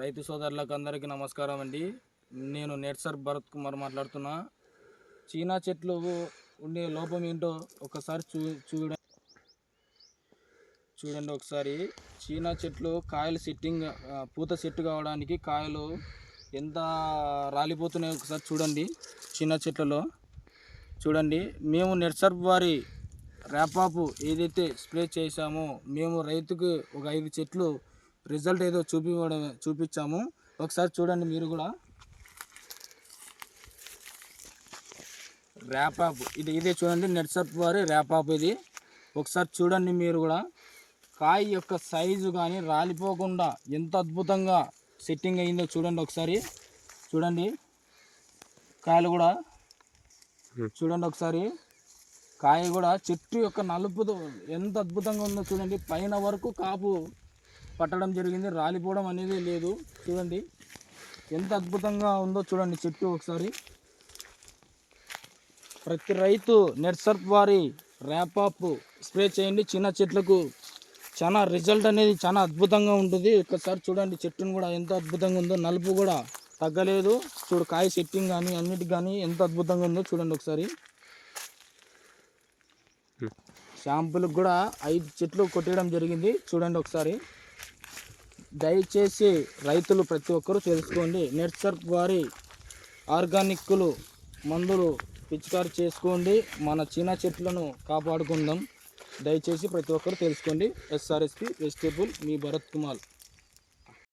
రైతు సోదరులకు అందరికీ నమస్కారం అండి. నేను నెట్సర్ భరత్ కుమార్ మాట్లాడుతున్నా. చీనా చెట్లు ఉండే లోపం ఏంటో ఒకసారి చూ చూడ చూడండి ఒకసారి. చీనా చెట్లు కాయలు సెట్టింగ్ పూత సెట్ కావడానికి కాయలు ఎంత రాలిపోతున్నాయో ఒకసారి చూడండి చీనా చెట్లలో. చూడండి మేము నెట్సర్ వారి ర్యాపాపు ఏదైతే స్ప్రే చేశామో మేము రైతుకు ఒక ఐదు చెట్లు రిజల్ట్ ఏదో చూపివ్వడం చూపించాము. ఒకసారి చూడండి మీరు కూడా. ర్యాపాప్ ఇది ఇదే చూడండి నెట్సప్ వారి ర్యాపాప్ ఇది. ఒకసారి చూడండి మీరు కూడా. కాయ యొక్క సైజు కానీ రాలిపోకుండా ఎంత అద్భుతంగా సెట్టింగ్ అయిందో చూడండి ఒకసారి. చూడండి. కాయలు కూడా. చూడండి ఒకసారి. కాయ కూడా చెట్టు యొక్క నలుపు ఎంత అద్భుతంగా ఉందో చూడండి. పైన వరకు కాపు పట్టడం జరిగింది. రాలిపోవడం అనేది లేదు. చూడండి. ఎంత అద్భుతంగా ఉందో చూడండి చెట్టు ఒకసారి. ప్రతి రైతు నెట్సర్ప్ వారి ర్యాపాప్ స్ప్రే చేయండి. చిన్న చెట్లకు చాలా రిజల్ట్ అనేది చాలా అద్భుతంగా ఉంటుంది. ఒకసారి చూడండి చెట్టును కూడా ఎంత అద్భుతంగా ఉందో. నలుపు కూడా తగ్గలేదు. చూడు కాయ సెట్టింగ్ కానీ అన్నిటికి కానీ ఎంత అద్భుతంగా ఉందో చూడండి ఒకసారి. షాంపులకు కూడా ఐదు చెట్లు కొట్టడం జరిగింది. చూడండి ఒకసారి. దయచేసి రైతులు ప్రతి ఒక్కరూ తెలుసుకోండి. నెట్సర్ప్ వారి ఆర్గానిక్లు మందులు పిచికారి చేసుకోండి. మన చిన్న చెట్లను కాపాడుకుందాం. దయచేసి ప్రతి ఒక్కరు తెలుసుకోండి. ఎస్ఆర్ఎస్పి వెజిటేబుల్ మీ భరత్ కుమార్.